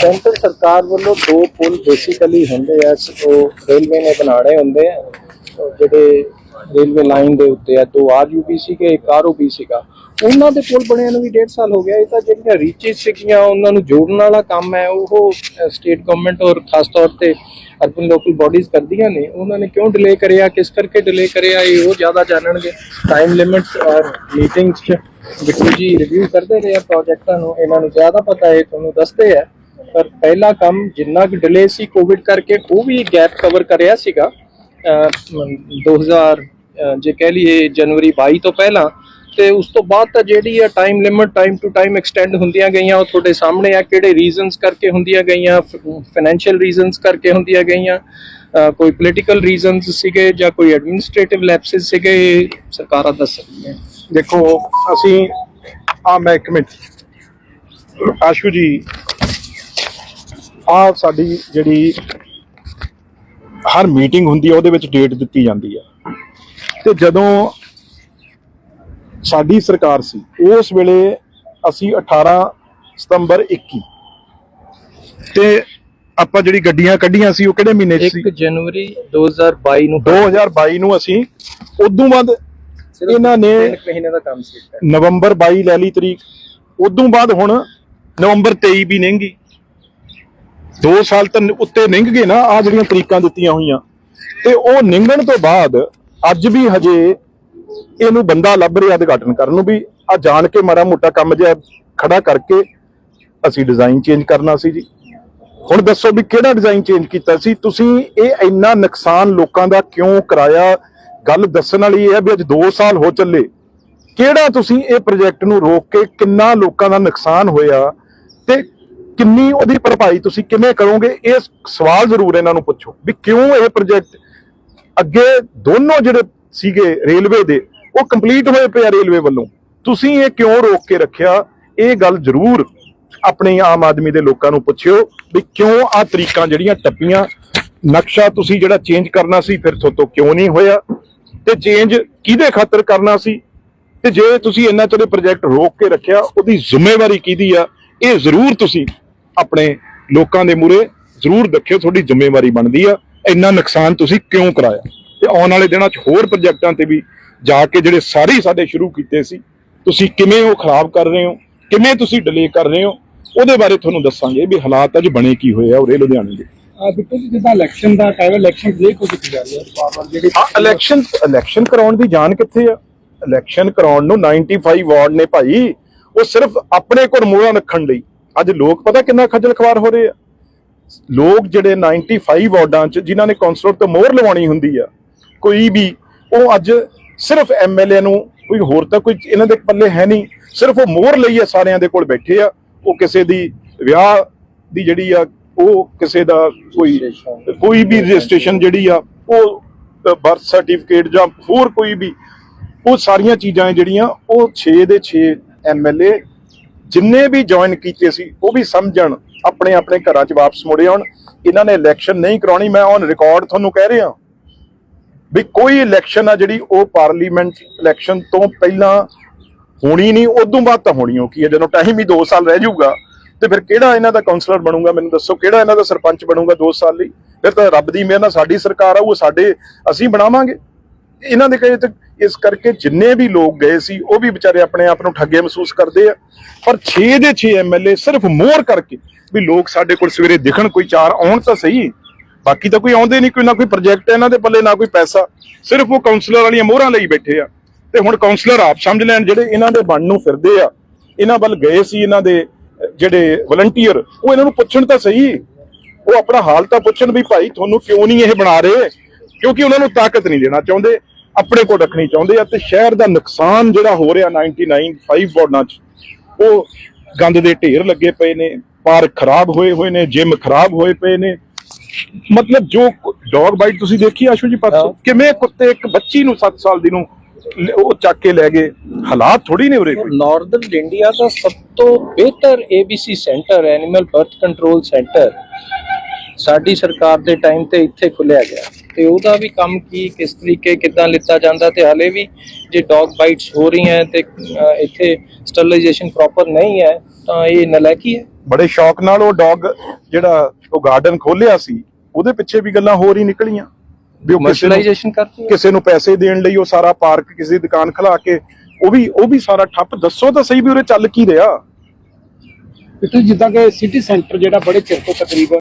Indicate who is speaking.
Speaker 1: Centre ਸਰਕਾਰ ਵੱਲੋਂ ਦੋ ਪੁਲ ਬੇਸਿਕਲੀ ਹੁੰਦੇ ਆ ਉਹ ਰੇਲਵੇ ਨੇ ਬਣਾਣੇ ਹੁੰਦੇ ਆ ਜਿਹੜੇ ਰੇਲਵੇ ਲਾਈਨ ਦੇ ਉੱਤੇ ਆ, ਦੋ ਆਰਯੂਬੀ ਸੀਗੇ, ਇੱਕ ਆਰਓਬੀ ਸੀਗਾ। ਉਹਨਾਂ ਦੇ ਪੁਲ ਬਣਿਆ ਨੂੰ ਵੀ 1.5 ਸਾਲ ਹੋ ਗਿਆ, ਇਹ ਤਾਂ ਜਿਹੜੀਆਂ ਰੀਚਸ ਸੀਗੀਆਂ, ਉਹਨਾਂ ਨੂੰ ਜੋੜਨ ਵਾਲਾ ਕੰਮ ਹੈ, ਉਹ ਸਟੇਟ ਗਵਰਨਮੈਂਟ ਔਰ ਖਾਸ ਤੌਰ ਤੇ ਅਰਬਨ ਲੋਕਲ ਬਾਡੀਜ਼ ਕਰਦੀਆਂ ਨੇ, ਉਹਨਾਂ ਨੇ ਕਿਉਂ ਡਿਲੇ ਕਰਿਆ, ਕਿਸ ਕਰਕੇ ਡਿਲੇ ਕਰਿਆ, ਇਹ ਉਹ ਜ਼ਿਆਦਾ ਜਾਣਨਗੇ। ਟਾਈਮ ਲਿਮਿਟਸ ਔਰ ਮੀਟਿੰਗਸ ਚ ਬਿੱਟੂ ਜੀ ਰਿਵਿਊ ਕਰਦੇ ਰਹੇ ਆ ਪ੍ਰੋਜੈਕਟਾਂ ਨੂੰ, ਇਹਨਾਂ ਨੂੰ ਜ਼ਿਆਦਾ ਪਤਾ ਹੈ, ਤੁਹਾਨੂੰ ਦੱਸਦੇ ਆ। ਪਰ ਪਹਿਲਾ ਕੰਮ ਜਿੰਨਾ ਕੁ ਡਿਲੇ ਸੀ ਕੋਵਿਡ ਕਰਕੇ ਉਹ ਵੀ ਗੈਪ ਕਵਰ ਕਰਿਆ ਸੀਗਾ। ਅਹ, ਮ, 2000 ਜੇ ਕਹਿ ਲਈਏ ਜਨਵਰੀ 22 ਤੋਂ ਪਹਿਲਾਂ ਤੇ ਉਸ ਤੋਂ ਬਾਅਦ ਤਾਂ ਜਿਹੜੀ ਆ time limit time to time extend ਹੁੰਦੀਆਂ ਗਈਆਂ ਉਹ ਤੁਹਾਡੇ ਸਾਹਮਣੇ ਆ ਕਿਹੜੇ ਰੀਜ਼ਨਸ ਕਰਕੇ ਹੁੰਦੀਆਂ ਗਈਆਂ ਫਾਈਨੈਂਸ਼ੀਅਲ ਰੀਜ਼ਨਸ ਕਰਕੇ ਹੁੰਦੀਆਂ ਗਈਆਂ ਕੋਈ ਪੋਲੀਟੀਕਲ ਰੀਜ਼ਨਸ ਸੀਗੇ ਜਾਂ ਕੋਈ ਐਡਮਿਨਿਸਟ੍ਰੇਟਿਵ ਲੈਪਸਸ ਸੀਗੇ ਇਹ ਸਰਕਾਰਾਂ ਦੱਸ ਸਕਦੀਆਂ।
Speaker 2: ਦੇਖੋ ਅਸੀਂ ਆ ਮਹਿਕਮੇ ਇੱਕ ਆਸ਼ੂ ਜੀ ਆ ਸਾਡੀ ਜਿਹੜੀ ਹਰ ਮੀਟਿੰਗ ਹੁੰਦੀ ਹੈ ਉਹਦੇ ਵਿੱਚ ਡੇਟ ਦਿੱਤੀ ਜਾਂਦੀ ਹੈ ਤੇ ਜਦੋਂ ਸਾਡੀ ਸਰਕਾਰ ਸੀ ਉਸ ਵੇਲੇ ਅਸੀਂ 18 ਸਤੰਬਰ 21 ਤੇ ਆਪਾਂ ਜਿਹੜੀ ਗੱਡੀਆਂ ਕੱਢੀਆਂ ਸੀ ਉਹ ਕਿਹੜੇ ਮਹੀਨੇ ਸੀ?
Speaker 1: 1 ਜਨਵਰੀ 2022 ਨੂੰ
Speaker 2: 2022 ਨੂੰ ਅਸੀਂ ਉਦੋਂ ਬਾਅਦ ਇਹਨਾਂ ਨੇ
Speaker 1: ਮਹੀਨੇ ਦਾ ਕੰਮ ਸੀ।
Speaker 2: ਨਵੰਬਰ 22 ਲੈ ਲਈ ਤਰੀਕ ਉਦੋਂ ਬਾਅਦ ਹੁਣ ਨਵੰਬਰ 23 ਵੀ ਲੰਘੀ 2 ਸਾਲ ਤਾਂ ਉੱਤੇ ਲੰਘ ਗਏ ਨਾ ਆ ਜਿਹੜੀਆਂ ਤਰੀਕਾਂ ਦਿੱਤੀਆਂ ਹੋਈਆਂ। ਤੇ ਉਹ ਲੰਘਣ ਤੋਂ ਬਾਅਦ ਅੱਜ ਵੀ ਹਜੇ ਇਹਨੂੰ ਬੰਦਾ ਲੱਭ ਰਿਹਾ ਉਦਘਾਟਨ ਕਰਨ ਨੂੰ ਵੀ ਆ ਜਾਣ ਕੇ ਮਾੜਾ ਮੋਟਾ ਕੰਮ ਜਿਹਾ ਖੜਾ ਕਰਕੇ ਅਸੀਂ ਡਿਜ਼ਾਈਨ ਚੇਂਜ ਕਰਨਾ ਸੀ ਜੀ। ਹੁਣ ਦੱਸੋ ਵੀ ਕਿਹੜਾ ਡਿਜ਼ਾਈਨ ਚੇਂਜ ਕੀਤਾ ਸੀ? ਤੁਸੀਂ ਇਹ ਇੰਨਾ ਨੁਕਸਾਨ ਲੋਕਾਂ ਦਾ ਕਿਉਂ ਕਰਾਇਆ? ਗੱਲ ਦੱਸਣ ਵਾਲੀ ਇਹ ਹੈ ਵੀ ਅੱਜ 2 ਸਾਲ ਹੋ ਚੱਲੇ। ਕਿਹੜਾ ਤੁਸੀਂ ਇਹ ਪ੍ਰੋਜੈਕਟ ਨੂੰ ਰੋਕ ਕੇ ਕਿੰਨਾ ਲੋਕਾਂ ਦਾ ਨੁਕਸਾਨ ਹੋਇਆ? ਤੇ ਕਿੰਨੀ ਉਹਦੀ ਭਰਪਾਈ ਤੁਸੀਂ ਕਿਵੇਂ ਕਰੋਗੇ? ਇਹ ਸਵਾਲ ਜ਼ਰੂਰ ਇਹਨਾਂ ਨੂੰ ਪੁੱਛੋ ਵੀ ਕਿਉਂ ਇਹ ਪ੍ਰੋਜੈਕਟ ਅੱਗੇ ਦੋਨੋਂ ਜਿਹੜੇ ਸੀਗੇ ਰੇਲਵੇ ਦੇ, ਉਹ ਕੰਪਲੀਟ ਹੋਏ ਪਏ ਆ ਰੇਲਵੇ ਵੱਲੋਂ। ਤੁਸੀਂ ਇਹ ਕਿਉਂ ਰੋਕ ਕੇ ਰੱਖਿਆ? ਇਹ ਗੱਲ ਜ਼ਰੂਰ ਆਪਣੇ ਆਮ ਆਦਮੀ ਦੇ ਲੋਕਾਂ ਨੂੰ ਪੁੱਛਿਓ ਵੀ ਕਿਉਂ ਆ ਤਰੀਕਾਂ ਜਿਹੜੀਆਂ ਟੱਪੀਆਂ। ਨਕਸ਼ਾ ਤੁਸੀਂ ਜਿਹੜਾ ਚੇਂਜ ਕਰਨਾ ਸੀ, ਫਿਰ ਤੁਹਾਤੋਂ ਕਿਉਂ ਨਹੀਂ ਹੋਇਆ? ਤੇ ਚੇਂਜ ਕਿਹਦੇ ਖਾਤਰ ਕਰਨਾ ਸੀ? ਤੇ ਜੇ ਤੁਸੀਂ ਇੰਨਾ ਚਿਰ ਪ੍ਰੋਜੈਕਟ ਰੋਕ ਕੇ ਰੱਖਿਆ, ਉਹਦੀ ਜ਼ਿੰਮੇਵਾਰੀ ਕਿਹਦੀ ਆ? ਇਹ ਜ਼ਰੂਰ ਤੁਸੀਂ ਆਪਣੇ ਲੋਕਾਂ ਦੇ ਮੂਰੇ ਜ਼ਰੂਰ ਦੇਖਿਓ ਤੁਹਾਡੀ ਜ਼ਿੰਮੇਵਾਰੀ ਬਣਦੀ ਆ। ਇੰਨਾ ਨੁਕਸਾਨ ਤੁਸੀਂ ਕਿਉਂ ਕਰਾਇਆ? ਤੇ ਆਉਣ ਵਾਲੇ ਦਿਨਾਂ 'ਚ ਹੋਰ ਪ੍ਰੋਜੈਕਟਾਂ ਤੇ ਵੀ ਜਾ ਕੇ ਜਿਹੜੇ ਸਾਰੇ ਸਾਡੇ ਸ਼ੁਰੂ ਕੀਤੇ ਸੀ ਤੁਸੀਂ ਕਿਵੇਂ ਉਹ ਖਰਾਬ ਕਰ ਰਹੇ ਹੋ? ਕਿਵੇਂ ਤੁਸੀਂ ਡਿਲੇ ਕਰ ਰਹੇ ਹੋ? ਉਹਦੇ ਬਾਰੇ ਤੁਹਾਨੂੰ ਦੱਸਾਂਗੇ ਵੀ ਹਾਲਾਤ ਅੱਜ ਬਣੇ ਕੀ ਹੋਏ ਆ ਉਰੇ ਲੁਧਿਆਣੇ ਦੇ।
Speaker 3: ਆ ਬਿੱਟੂ ਜੀ ਜਿੱਦਾਂ ਇਲੈਕਸ਼ਨ ਦਾ ਟਾਈਮ ਇਲੈਕਸ਼ਨ ਲੇਟ ਹੋ ਚੁੱਕੀ ਜਾ ਰਹੀ ਹੈ ਬਾਰ-ਬਾਰ ਜਿਹੜੀ
Speaker 2: ਹਾਂ ਇਲੈਕਸ਼ਨ ਇਲੈਕਸ਼ਨ ਕਰਾਉਣ ਦੀ ਜਾਨ ਕਿੱਥੇ ਆ? ਇਲੈਕਸ਼ਨ ਕਰਾਉਣ ਨੂੰ 95 ਵਾਰਡ ਨੇ ਭਾਈ ਉਹ ਸਿਰਫ ਆਪਣੇ ਕੋਲ ਮੋਹਰਾਂ ਰੱਖਣ ਲਈ। ਅੱਜ ਲੋਕ ਪਤਾ ਕਿੰਨਾ ਖੱਜਲ ਖਵਾਰ ਹੋ ਰਹੇ ਆ? ਲੋਕ ਜਿਹੜੇ 95 ਵਾਰਡਾਂ ਚ ਜਿਨ੍ਹਾਂ ਨੇ ਕੌਂਸਲਰ ਤੋਂ ਮੋਹਰ ਲਵਾਉਣੀ ਹੁੰਦੀ ਆ ਕੋਈ ਵੀ ਉਹ ਅੱਜ ਸਿਰਫ ਐਮਐਲਏ ਨੂੰ ਕੋਈ ਹੋਰ ਤਾਂ ਕੋਈ ਇਹਨਾਂ ਦੇ ਪੱਲੇ ਹੈ ਨਹੀਂ ਸਿਰਫ ਉਹ ਮੋਹਰ ਲਈ ਆ ਸਾਰਿਆਂ ਦੇ ਕੋਲ ਬੈਠੇ ਆ ਉਹ ਕਿਸੇ ਦੀ ਵਿਆਹ ਦੀ ਜਿਹੜੀ ਆ ਉਹ ਕਿਸੇ ਦਾ ਕੋਈ ਕੋਈ ਵੀ ਰਜਿਸਟ੍ਰੇਸ਼ਨ ਜਿਹੜੀ ਆ ਉਹ ਬਰਥ ਸਰਟੀਫਿਕੇਟ ਜਾਂ ਹੋਰ ਕੋਈ ਵੀ ਉਹ ਸਾਰੀਆਂ ਚੀਜ਼ਾਂ ਜਿਹੜੀਆਂ ਉਹ 6 ਦੇ 6 ਐਮਐਲਏ ਜਿੰਨੇ ਵੀ ਜੁਆਇਨ ਕੀਤੇ ਸੀ, ਉਹ ਵੀ ਸਮਝਣ, ਆਪਣੇ ਆਪਣੇ ਘਰਾਂ 'ਚ ਵਾਪਸ ਮੁੜੇ ਆਉਣ। ਇਹਨਾਂ ਨੇ ਇਲੈਕਸ਼ਨ ਨਹੀਂ ਕਰਾਉਣੀ, ਮੈਂ ਔਨ ਰਿਕਾਰਡ ਤੁਹਾਨੂੰ ਕਹਿ ਰਿਹਾ। ਵੀ ਕੋਈ ਇਲੈਕਸ਼ਨ ਆ ਜਿਹੜੀ ਉਹ ਪਾਰਲੀਮੈਂਟ ਇਲੈਕਸ਼ਨ ਤੋਂ ਪਹਿਲਾਂ ਹੋਣੀ ਨਹੀਂ, ਉਦੋਂ ਬਾਅਦ ਤਾਂ ਹੋਣੀ ਹੋ ਕੀ ਹੈ? ਜਦੋਂ ਟਾਈਮ ਹੀ 2 ਸਾਲ ਰਹਿ ਜਾਊਗਾ, ਤੇ ਫਿਰ ਕਿਹੜਾ ਇਹਨਾਂ ਦਾ ਕਾਉਂਸਲਰ ਬਣੂਗਾ? ਮੈਨੂੰ ਦੱਸੋ, ਕਿਹੜਾ ਇਹਨਾਂ ਦਾ ਸਰਪੰਚ ਬਣੂਗਾ 2 ਸਾਲ ਲਈ? ਫਿਰ ਤਾਂ ਰੱਬ ਦੀ ਮਿਹਰ ਨਾਲ ਸਾਡੀ ਸਰਕਾਰ ਆ ਉਹ ਸਾਡੇ, ਅਸੀਂ ਬਣਾਵਾਂਗੇ। ਇਹਨਾਂ ਦੇ ਕਹੇ ਤੇ ਇਸ ਕਰਕੇ ਜਿੰਨੇ ਵੀ ਲੋਕ ਗਏ ਸੀ, ਉਹ ਵੀ ਵਿਚਾਰੇ ਆਪਣੇ ਆਪ ਨੂੰ ਠੱਗੇ ਮਹਿਸੂਸ ਕਰਦੇ ਆ। ਪਰ 6 ਦੇ 6 ਐਮਐਲਏ ਸਿਰਫ ਮੋਹਰ ਕਰਕੇ ਵੀ ਲੋਕ ਸਾਡੇ ਕੋਲ ਸਵੇਰੇ ਦਿਖਣ ਕੋਈ ਚਾਰ ਆਉਣ ਤਾਂ ਸਹੀ, ਬਾਕੀ ਤਾਂ ਕੋਈ ਆਉਂਦੇ ਨਹੀਂ, ਕੋਈ ਨਾ ਕੋਈ ਪ੍ਰੋਜੈਕਟ ਇਹਨਾਂ ਦੇ ਪੱਲੇ, ਨਾ ਕੋਈ ਪੈਸਾ। ਸਿਰਫ ਉਹ ਕਾਉਂਸਲਰ ਵਾਲੀਆਂ ਮੋਹਰਾਂ ਲਈ ਬੈਠੇ ਆ। ਤੇ ਹੁਣ ਕਾਉਂਸਲਰ ਆਪ ਸਮਝ ਲੈਣ ਜਿਹੜੇ ਇਹਨਾਂ ਦੇ ਬਣ ਨੂੰ ਫਿਰਦੇ ਆ, ਇਹਨਾਂ ਵੱਲ ਗਏ ਸੀ ਇਹਨਾਂ ਦੇ, ਜਿਹੜੇ ਵਲੰਟੀਅਰ ਉਹ ਇਹਨਾਂ ਨੂੰ ਪੁੱਛਣ ਤਾਂ ਸਹੀ। ਉਹ ਆਪਣਾ ਹਾਲ ਤਾਂ ਪੁੱਛਣ ਵੀ ਭਾਈ, ਤੁਹਾਨੂੰ ਕਿਉਂ ਨਹੀਂ ਇਹ ਬਣਾ ਰਹੇ? ਕਿਉਂਕਿ ਉਹਨਾਂ ਨੂੰ ਤਾਕਤ ਨਹੀਂ ਦੇਣਾ ਚਾਹੁੰਦੇ। ਆਪਣੇ ਕੋਲ ਰੱਖਣੀ ਚਾਹੁੰਦੇ ਆ ਤੇ ਸ਼ਹਿਰ ਦਾ ਨੁਕਸਾਨ ਜਿਹੜਾ ਹੋ ਰਿਹਾ 99 5 ਵਾਰਡਾਂ 'ਚ ਉਹ ਗੰਦ ਦੇ ਢੇਰ ਲੱਗੇ ਪਏ ਨੇ ਪਾਰਕ ਖਰਾਬ ਹੋਏ ਹੋਏ ਨੇ ਜਿਮ ਖਰਾਬ ਹੋਏ ਪਏ ਨੇ। ਮਤਲਬ ਜੋ ਡੌਗ ਬਾਈਟ ਤੁਸੀਂ ਦੇਖੀ ਆਸ਼ੂ ਜੀ ਪਰਸੋਂ। ਕਿਵੇਂ ਕੁੱਤੇ ਇੱਕ ਬੱਚੀ ਨੂੰ 7 ਸਾਲ ਦੀ ਨੂੰ ਉਹ ਚੱਕ ਕੇ ਲੈ ਗਏ? ਹਾਲਾਤ ਥੋੜੀ ਨੇ ਉਰੇ
Speaker 1: ਨਾਰਦਰਨ ਇੰਡੀਆ ਦਾ ਸਭ ਤੋਂ ਬਿਹਤਰ ABC centre animal birth control centre ਸਾਡੀ ਸਰਕਾਰ ਦੇ ਟਾਈਮ ਤੇ ਇੱਥੇ ਖੁੱਲਿਆ ਗਿਆ। ਤੇ ਉਹਦਾ ਵੀ ਕੰਮ ਕੀ ਕਿਸ ਤਰੀਕੇ ਕਿਦਾਂ ਲਿੱਤਾ ਜਾਂਦਾ ਤੇ ਹਾਲੇ ਵੀ ਜੇ ਡੌਗ ਬਾਈਟਸ ਹੋ ਰਹੀਆਂ ਤੇ ਇੱਥੇ ਸਟਰਲਾਈਜੇਸ਼ਨ ਪ੍ਰੋਪਰ ਨਹੀਂ ਹੈ ਤਾਂ ਇਹ ਨਲਾਇਕੀ ਹੈ।
Speaker 2: ਬੜੇ ਸ਼ੌਕ ਨਾਲ ਉਹ ਡੌਗ ਜਿਹੜਾ ਉਹ ਗਾਰਡਨ ਖੋਲਿਆ ਸੀ ਉਹਦੇ ਪਿੱਛੇ ਵੀ ਗੱਲਾਂ ਹੋਰ ਹੀ ਨਿਕਲੀਆਂ। ਵੀ ਉਹ ਕਿਸੇ ਨੂੰ
Speaker 1: ਕਮਰਸ਼ੀਅਲਾਈਜੇਸ਼ਨ ਕਰਤੀ
Speaker 2: ਕਿਸੇ ਨੂੰ ਪੈਸੇ ਦੇਣ ਲਈ ਉਹ ਸਾਰਾ ਪਾਰਕ ਕਿਸੇ ਦੀ ਦੁਕਾਨ ਖਲਾ ਕੇ ਉਹ ਵੀ ਉਹ ਵੀ ਸਾਰਾ ਠੱਪ। ਦੱਸੋ ਤਾਂ ਸਹੀ ਵੀ ਉਰੇ ਚੱਲ ਕੀ ਰਿਹਾ।
Speaker 3: ਪਿੱਛੇ ਜਿੱਦਾਂ ਕਿ ਸਿਟੀ ਸੈਂਟਰ ਜਿਹੜਾ ਬੜੇ ਚਿਰ ਤੋਂ ਤਕਰੀਬਨ